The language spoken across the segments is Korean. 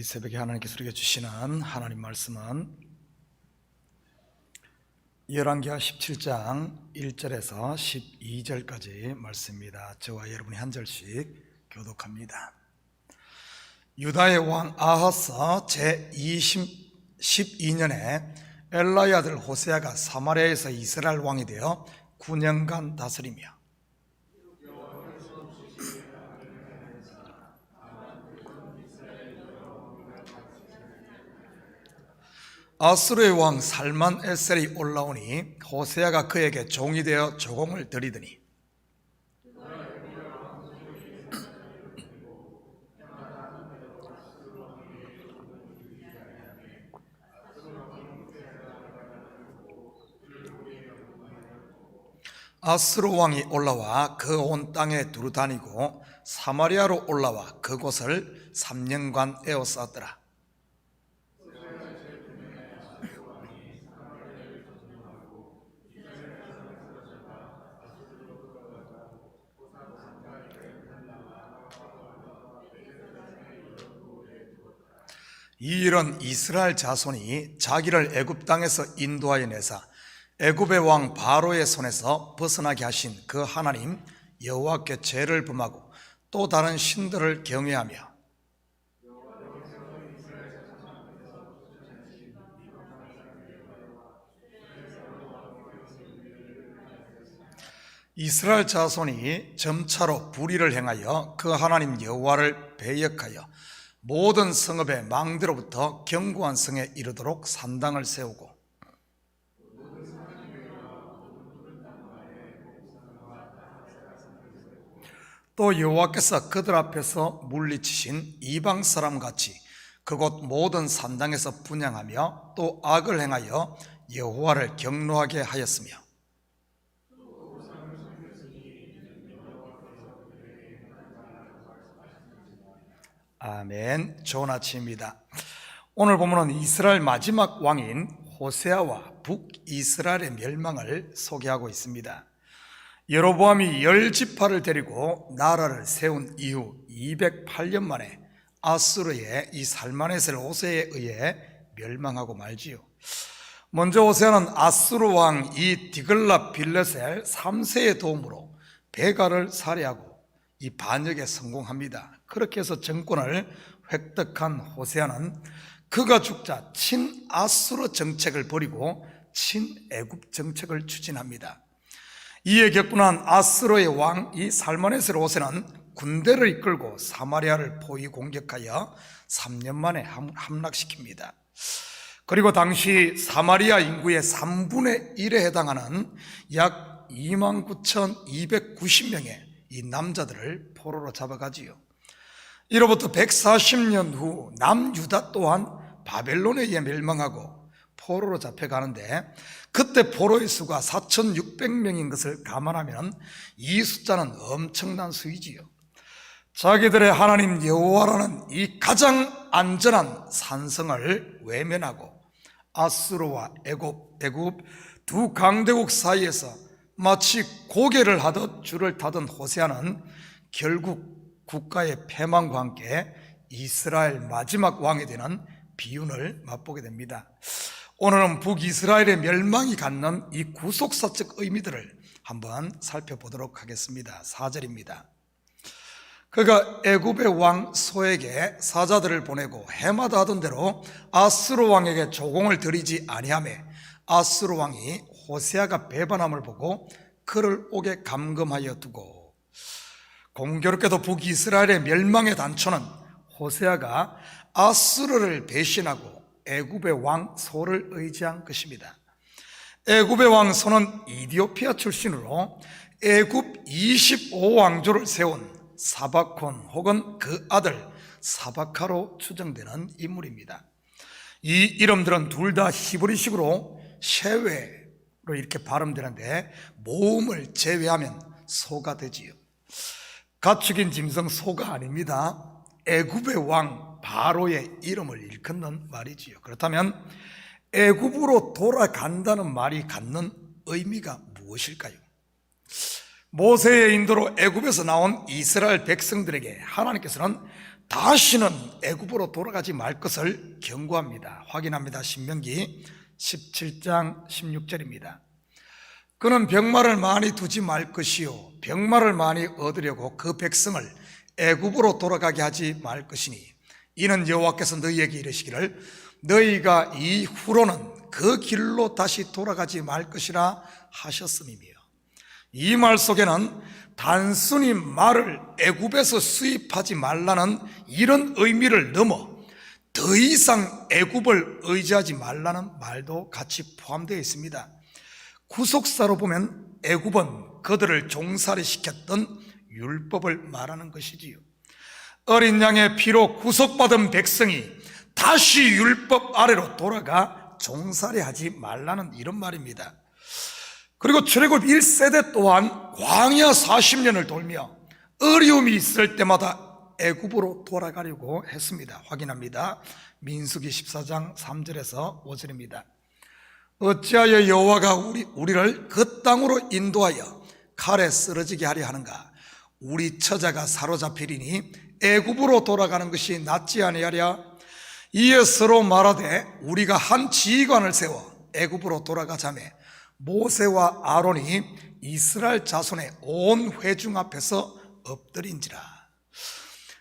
이 새벽에 하나님께서 우리에게 주시는 하나님 말씀은 열왕기하 17장 1절에서 12절까지 말씀입니다. 저와 여러분이 한 절씩 교독합니다. 유다의 왕 아하스 제 20, 12년에 엘라의 아들 호세아가 사마리아에서 이스라엘 왕이 되어 9년간 다스리며 아수르의 왕 살만 에셀이 올라오니 호세아가 그에게 종이 되어 조공을 드리더니 아스루 왕이 올라와 그 온 땅에 두루 다니고 사마리아로 올라와 그곳을 3년간 에워쌌더라 이 일은 이스라엘 자손이 자기를 애굽 땅에서 인도하여 내사 애굽의 왕 바로의 손에서 벗어나게 하신 그 하나님 여호와께 죄를 범하고 또 다른 신들을 경외하며 이스라엘 자손이 점차로 불의를 행하여 그 하나님 여호와를 배역하여 모든 성읍의 망대로부터 견고한 성에 이르도록 산당을 세우고 또 여호와께서 그들 앞에서 물리치신 이방 사람 같이 그곳 모든 산당에서 분양하며 또 악을 행하여 여호와를 경노하게 하였으며 아멘. 좋은 아침입니다. 오늘 보면은 이스라엘 마지막 왕인 호세아와 북이스라엘의 멸망을 소개하고 있습니다. 여로보암이 열 지파를 데리고 나라를 세운 이후 208년 만에 아수르의 이 살마네셀 호세에 의해 멸망하고 말지요. 먼저 호세아는 아수르 왕 이 디글라 빌레셀 3세의 도움으로 베가를 살해하고 이 반역에 성공합니다. 그렇게 해서 정권을 획득한 호세아는 그가 죽자 친아수르 정책을 버리고 친애굽 정책을 추진합니다. 이에 격분한 아스로의 왕 이 살마네스 호세는 군대를 이끌고 사마리아를 포위 공격하여 3년 만에 함- 함락시킵니다. 그리고 당시 사마리아 인구의 3분의 1에 해당하는 약 29,290명의 이 남자들을 포로로 잡아가지요. 이로부터 140년 후 남유다 또한 바벨론에 의해 멸망하고 포로로 잡혀가는데 그때 포로의 수가 4,600명인 것을 감안하면 이 숫자는 엄청난 수이지요. 자기들의 하나님 여호와라는 이 가장 안전한 산성을 외면하고 아수르와 애굽, 애굽 두 강대국 사이에서 마치 고개를 하듯 줄을 타던 호세아는 결국 국가의 패망과 함께 이스라엘 마지막 왕이 되는 비운을 맛보게 됩니다. 오늘은 북이스라엘의 멸망이 갖는 이 구속사적 의미들을 한번 살펴보도록 하겠습니다. 4절입니다. 그가 애굽의 왕 소에게 사자들을 보내고 해마다 하던 대로 아스로 왕에게 조공을 드리지 아니하매 아스로 왕이 호세아가 배반함을 보고 그를 오게 감금하여 두고 공교롭게도 북이스라엘의 멸망의 단초는 호세아가 아스르를 배신하고 애굽의 왕 소를 의지한 것입니다. 애굽의 왕 소는 이디오피아 출신으로 애굽 25왕조를 세운 사바콘 혹은 그 아들 사바카로 추정되는 인물입니다. 이 이름들은 둘 다 히브리식으로 셰웨로 이렇게 발음되는데 모음을 제외하면 소가 되지요. 가축인 짐승 소가 아닙니다. 애굽의 왕 바로의 이름을 일컫는 말이지요. 그렇다면 애굽으로 돌아간다는 말이 갖는 의미가 무엇일까요? 모세의 인도로 애굽에서 나온 이스라엘 백성들에게 하나님께서는 다시는 애굽으로 돌아가지 말 것을 경고합니다. 확인합니다. 신명기 17장 16절입니다. 그는 병마를 많이 두지 말 것이요 병마를 많이 얻으려고 그 백성을 애굽으로 돌아가게 하지 말 것이니 이는 여호와께서 너희에게 이르시기를 너희가 이후로는 그 길로 다시 돌아가지 말 것이라 하셨음이며 이 말 속에는 단순히 말을 애굽에서 수입하지 말라는 이런 의미를 넘어 더 이상 애굽을 의지하지 말라는 말도 같이 포함되어 있습니다. 구속사로 보면 애굽은 그들을 종살이 시켰던 율법을 말하는 것이지요. 어린 양의 피로 구속받은 백성이 다시 율법 아래로 돌아가 종살이 하지 말라는 이런 말입니다. 그리고 출애굽 1세대 또한 광야 40년을 돌며 어려움이 있을 때마다 애굽으로 돌아가려고 했습니다. 확인합니다. 민수기 14장 3절에서 5절입니다. 어찌하여 여호와가 우리 우리를 그 땅으로 인도하여 칼에 쓰러지게 하려 하는가? 우리 처자가 사로잡히리니 애굽으로 돌아가는 것이 낫지 아니하랴? 이에 서로 말하되 우리가 한 지휘관을 세워 애굽으로 돌아가자매 모세와 아론이 이스라엘 자손의 온 회중 앞에서 엎드린지라.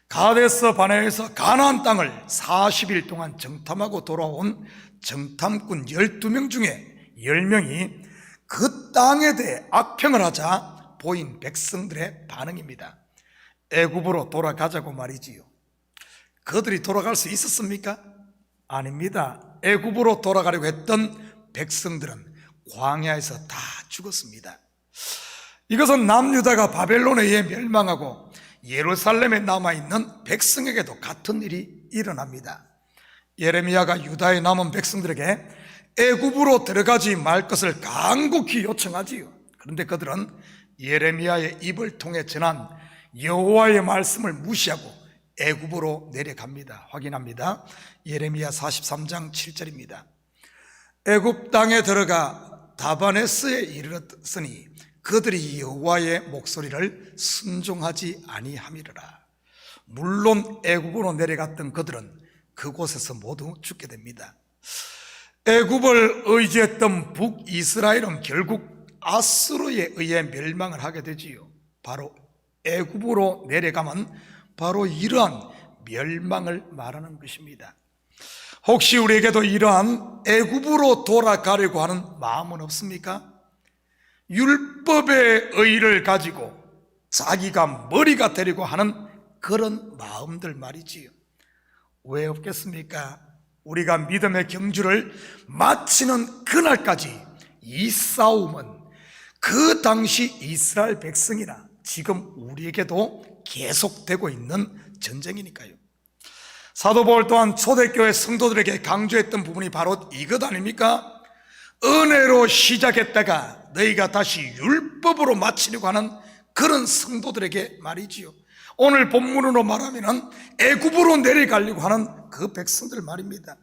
가데스 바네에서 가나안 땅을 40일 동안 정탐하고 돌아온 정탐꾼 12명 중에 10명이 그 땅에 대해 악평을 하자 보인 백성들의 반응입니다. 애굽으로 돌아가자고 말이지요. 그들이 돌아갈 수 있었습니까? 아닙니다. 애굽으로 돌아가려고 했던 백성들은 광야에서 다 죽었습니다. 이것은 남유다가 바벨론에 의해 멸망하고 예루살렘에 남아있는 백성에게도 같은 일이 일어납니다. 예레미야가 유다에 남은 백성들에게 애굽으로 들어가지 말 것을 간곡히 요청하지요. 그런데 그들은 예레미야의 입을 통해 전한 여호와의 말씀을 무시하고 애굽으로 내려갑니다. 확인합니다. 예레미야 43장 7절입니다. 애굽 땅에 들어가 다바네스에 이르렀으니 그들이 여호와의 목소리를 순종하지 아니함이라. 물론 애굽으로 내려갔던 그들은 그곳에서 모두 죽게 됩니다. 애굽을 의지했던 북이스라엘은 결국 아수르에 의해 멸망을 하게 되지요. 바로 애굽으로 내려가면 바로 이러한 멸망을 말하는 것입니다. 혹시 우리에게도 이러한 애굽으로 돌아가려고 하는 마음은 없습니까? 율법의 의를 가지고 자기가 머리가 되려고 하는 그런 마음들 말이지요. 왜 없겠습니까? 우리가 믿음의 경주를 마치는 그날까지 이 싸움은 그 당시 이스라엘 백성이나 지금 우리에게도 계속되고 있는 전쟁이니까요. 사도 바울 또한 초대교회 성도들에게 강조했던 부분이 바로 이것 아닙니까? 은혜로 시작했다가 너희가 다시 율법으로 마치려고 하는 그런 성도들에게 말이지요. 오늘 본문으로 말하면 애굽으로 내려가려고 하는 그 백성들 말입니다.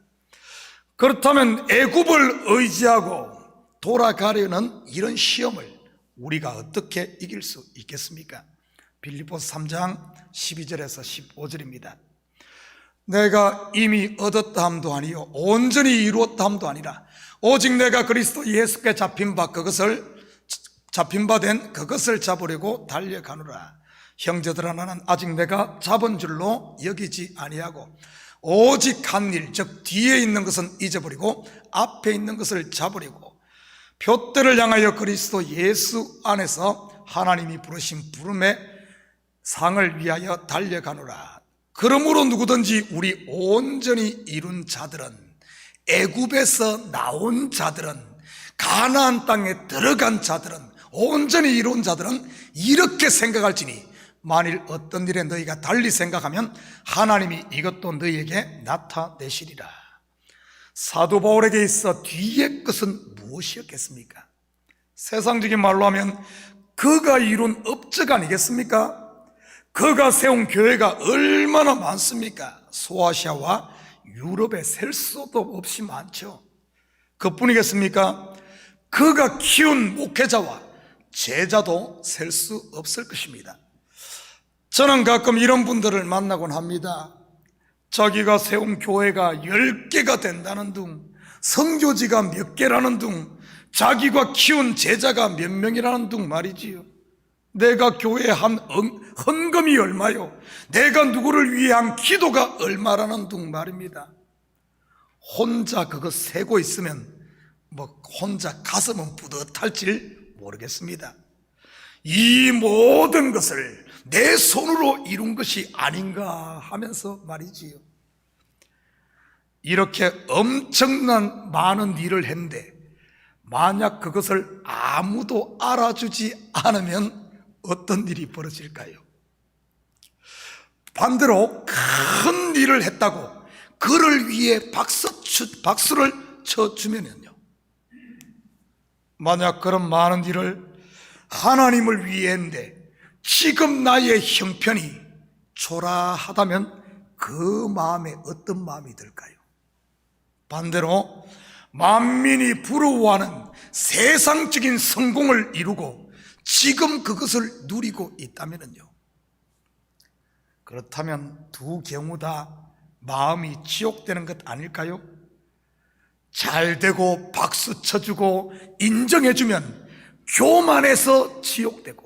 그렇다면 애굽을 의지하고 돌아가려는 이런 시험을 우리가 어떻게 이길 수 있겠습니까? 빌리포스 3장 12절에서 15절입니다. 내가 이미 얻었다 함도 아니요 온전히 이루었다 함도 아니라 오직 내가 그리스도 예수께 잡힌 바 그것을 잡힌 바 된 그것을 잡으려고 달려가노라 형제들아 나는 아직 내가 잡은 줄로 여기지 아니하고 오직 한 일 즉 뒤에 있는 것은 잊어버리고 앞에 있는 것을 잡으려고 표대를 향하여 그리스도 예수 안에서 하나님이 부르신 부름의 상을 위하여 달려가노라. 그러므로 누구든지 우리 온전히 이룬 자들은 애굽에서 나온 자들은 가나안 땅에 들어간 자들은 온전히 이룬 자들은 이렇게 생각할지니 만일 어떤 일에 너희가 달리 생각하면 하나님이 이것도 너희에게 나타내시리라. 사도 바울에게 있어 뒤의 것은 무엇이었겠습니까? 세상적인 말로 하면 그가 이룬 업적 아니겠습니까? 그가 세운 교회가 얼마나 많습니까? 소아시아와 유럽에 셀 수도 없이 많죠. 그뿐이겠습니까? 그가 키운 목회자와 제자도 셀 수 없을 것입니다. 저는 가끔 이런 분들을 만나곤 합니다. 자기가 세운 교회가 10개가 된다는 둥, 성교지가 몇 개라는 둥, 자기가 키운 제자가 몇 명이라는 둥 말이지요. 내가 교회에 한 헌- 헌금이 얼마요? 내가 누구를 위해 한 기도가 얼마라는 둥 말입니다. 혼자 그거 세고 있으면 뭐 혼자 가슴은 뿌듯할지 모르겠습니다. 이 모든 것을 내 손으로 이룬 것이 아닌가 하면서 말이지요. 이렇게 엄청난 많은 일을 했는데 만약 그것을 아무도 알아주지 않으면 어떤 일이 벌어질까요? 반대로 큰 일을 했다고 그를 위해 박수, 치- 박수를 쳐주면요. 만약 그런 많은 일을 하나님을 위해 했는데 지금 나의 형편이 초라하다면 그 마음에 어떤 마음이 들까요? 반대로 만민이 부러워하는 세상적인 성공을 이루고 지금 그것을 누리고 있다면요. 그렇다면 두 경우 다 마음이 지옥되는 것 아닐까요? 잘 되고 박수 쳐주고 인정해주면 교만해서 지옥되고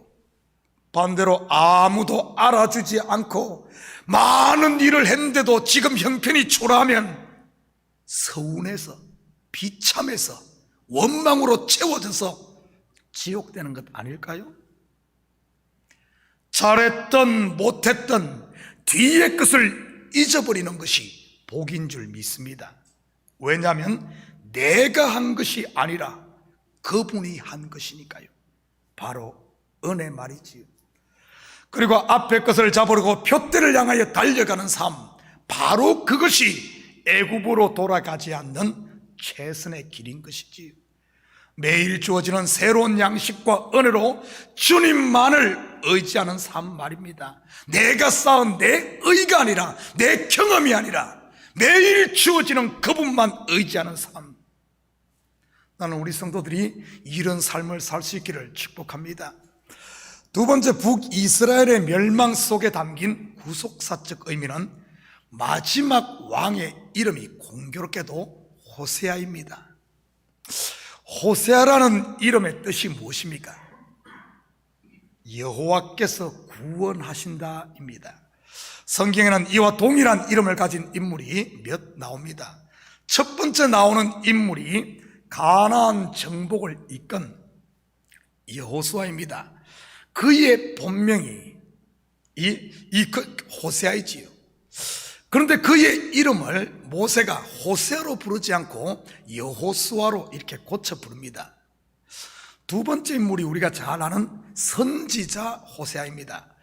반대로 아무도 알아주지 않고 많은 일을 했는데도 지금 형편이 초라하면 서운해서 비참해서 원망으로 채워져서 지옥되는 것 아닐까요? 잘했던 못했던 뒤의 것을 잊어버리는 것이 복인 줄 믿습니다. 왜냐하면 내가 한 것이 아니라 그분이 한 것이니까요. 바로 은혜 말이지요. 그리고 앞에 것을 잡으려고 표대를 향하여 달려가는 삶, 바로 그것이 애굽으로 돌아가지 않는 최선의 길인 것이지요. 매일 주어지는 새로운 양식과 은혜로 주님만을 의지하는 삶 말입니다. 내가 쌓은 내 의가 아니라 내 경험이 아니라 매일 주어지는 그분만 의지하는 삶. 나는 우리 성도들이 이런 삶을 살 수 있기를 축복합니다. 두 번째 북이스라엘의 멸망 속에 담긴 구속사적 의미는 마지막 왕의 이름이 공교롭게도 호세아입니다. 호세아라는 이름의 뜻이 무엇입니까? 여호와께서 구원하신다입니다. 성경에는 이와 동일한 이름을 가진 인물이 몇 나옵니다. 첫 번째 나오는 인물이 가나안 정복을 이끈 여호수아입니다. 그의 본명이 이, 이 그, 호세아이지요. 그런데 그의 이름을 모세가 호세아로 부르지 않고 여호수아로 이렇게 고쳐 부릅니다. 두 번째 인물이 우리가 잘 아는 선지자 호세아입니다.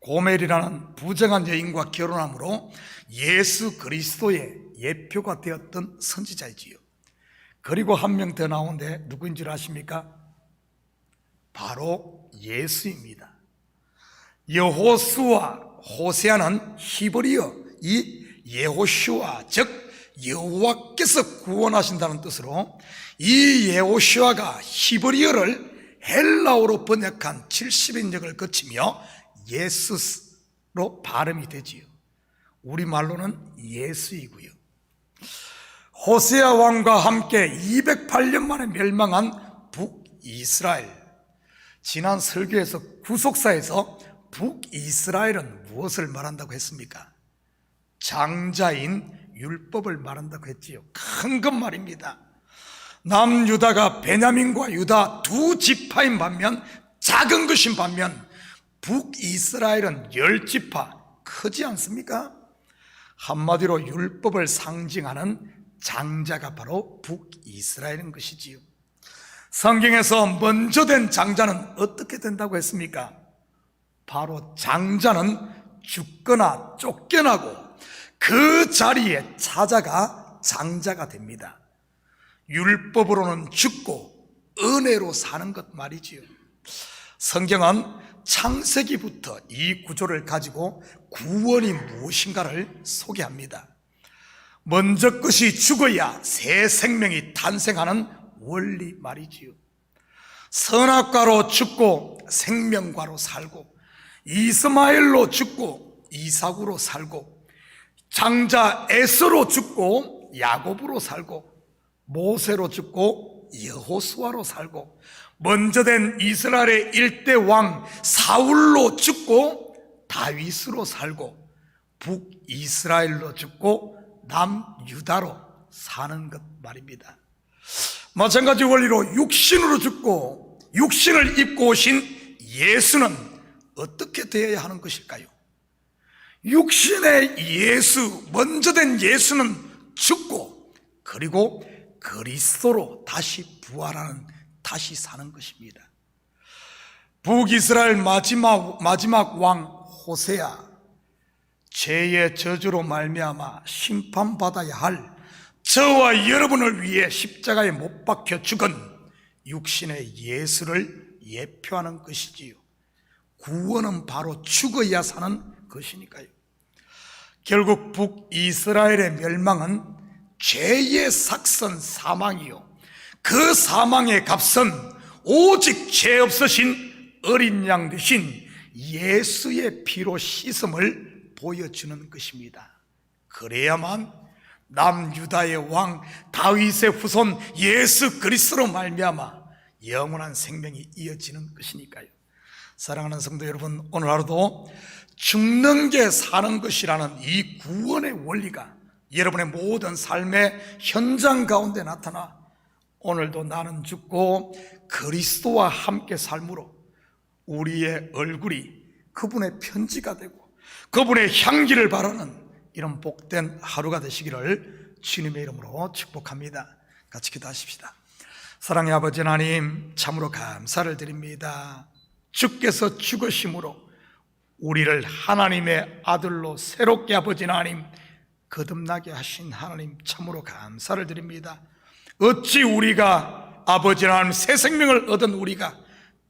고멜이라는 부정한 여인과 결혼함으로 예수 그리스도의 예표가 되었던 선지자이지요. 그리고 한 명 더 나오는데 누구인 줄 아십니까? 바로 예수입니다. 여호수아 호세아는 히브리어 이 예호슈아 즉 여호와께서 구원하신다는 뜻으로 이 예호슈아가 히브리어를 헬라어로 번역한 70인역을 거치며 예수로 발음이 되지요. 우리말로는 예수이고요. 호세아 왕과 함께 208년 만에 멸망한 북이스라엘. 지난 설교에서 구속사에서 북이스라엘은 무엇을 말한다고 했습니까? 장자인 율법을 말한다고 했지요. 큰 것 말입니다. 남유다가 베냐민과 유다 두 지파인 반면 작은 것인 반면 북이스라엘은 열 지파 크지 않습니까? 한마디로 율법을 상징하는 장자가 바로 북이스라엘인 것이지요. 성경에서 먼저 된 장자는 어떻게 된다고 했습니까? 바로 장자는 죽거나 쫓겨나고 그 자리에 찾아가 장자가 됩니다. 율법으로는 죽고 은혜로 사는 것 말이지요. 성경은 창세기부터 이 구조를 가지고 구원이 무엇인가를 소개합니다. 먼저 것이 죽어야 새 생명이 탄생하는 원리 말이지요. 선악과로 죽고 생명과로 살고 이스마엘로 죽고 이삭으로 살고 장자 에스로 죽고 야곱으로 살고 모세로 죽고 여호수아로 살고 먼저 된 이스라엘의 일대 왕 사울로 죽고 다윗으로 살고 북 이스라엘로 죽고 남 유다로 사는 것 말입니다. 마찬가지 원리로 육신으로 죽고 육신을 입고 오신 예수는 어떻게 되어야 하는 것일까요? 육신의 예수, 먼저 된 예수는 죽고 그리고 그리스도로 다시 부활하는 다시 사는 것입니다. 북이스라엘 마지막 마지막 왕 호세아 죄의 저주로 말미암아 심판받아야 할 저와 여러분을 위해 십자가에 못 박혀 죽은 육신의 예수를 예표하는 것이지요. 구원은 바로 죽어야 사는 것이니까요. 결국 북이스라엘의 멸망은 죄의 삭선 사망이요. 그 사망의 값은 오직 죄 없으신 어린 양 대신 예수의 피로 씻음을 보여주는 것입니다. 그래야만 남유다의 왕 다윗의 후손 예수 그리스도로 말미암아 영원한 생명이 이어지는 것이니까요. 사랑하는 성도 여러분, 오늘 하루도 죽는 게 사는 것이라는 이 구원의 원리가 여러분의 모든 삶의 현장 가운데 나타나 오늘도 나는 죽고 그리스도와 함께 삶으로 우리의 얼굴이 그분의 편지가 되고 그분의 향기를 바라는 이런 복된 하루가 되시기를 주님의 이름으로 축복합니다. 같이 기도하십시다. 사랑의 아버지 하나님 참으로 감사를 드립니다. 주께서 죽으심으로 우리를 하나님의 아들로 새롭게 아버지 하나님 거듭나게 하신 하나님 참으로 감사를 드립니다. 어찌 우리가 아버지 하나님 새 생명을 얻은 우리가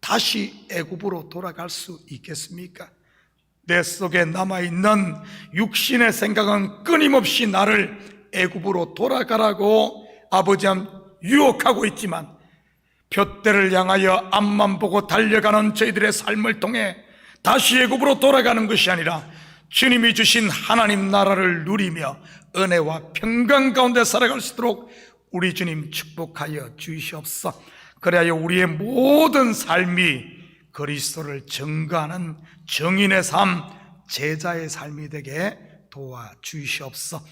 다시 애굽으로 돌아갈 수 있겠습니까? 내 속에 남아 있는 육신의 생각은 끊임없이 나를 애굽으로 돌아가라고 아버지 한 유혹하고 있지만 둯대를 향하여 앞만 보고 달려가는 저희들의 삶을 통해 다시 애굽으로 돌아가는 것이 아니라 주님이 주신 하나님 나라를 누리며 은혜와 평강 가운데 살아갈 수 있도록 우리 주님 축복하여 주시옵소서. 그래야 우리의 모든 삶이 그리스도를 증거하는 정인의 삶, 제자의 삶이 되게 도와 주시옵소서.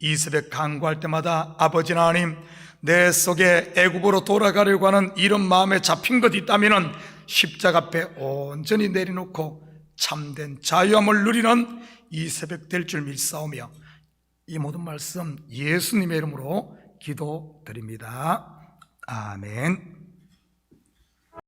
이 새벽 간구할 때마다 아버지 하나님 내 속에 애굽으로 돌아가려고 하는 이런 마음에 잡힌 것 있다면은 십자가 앞에 온전히 내려놓고 참된 자유함을 누리는 이 새벽 될 줄 믿사오며 이 모든 말씀 예수님의 이름으로 기도드립니다. 아멘.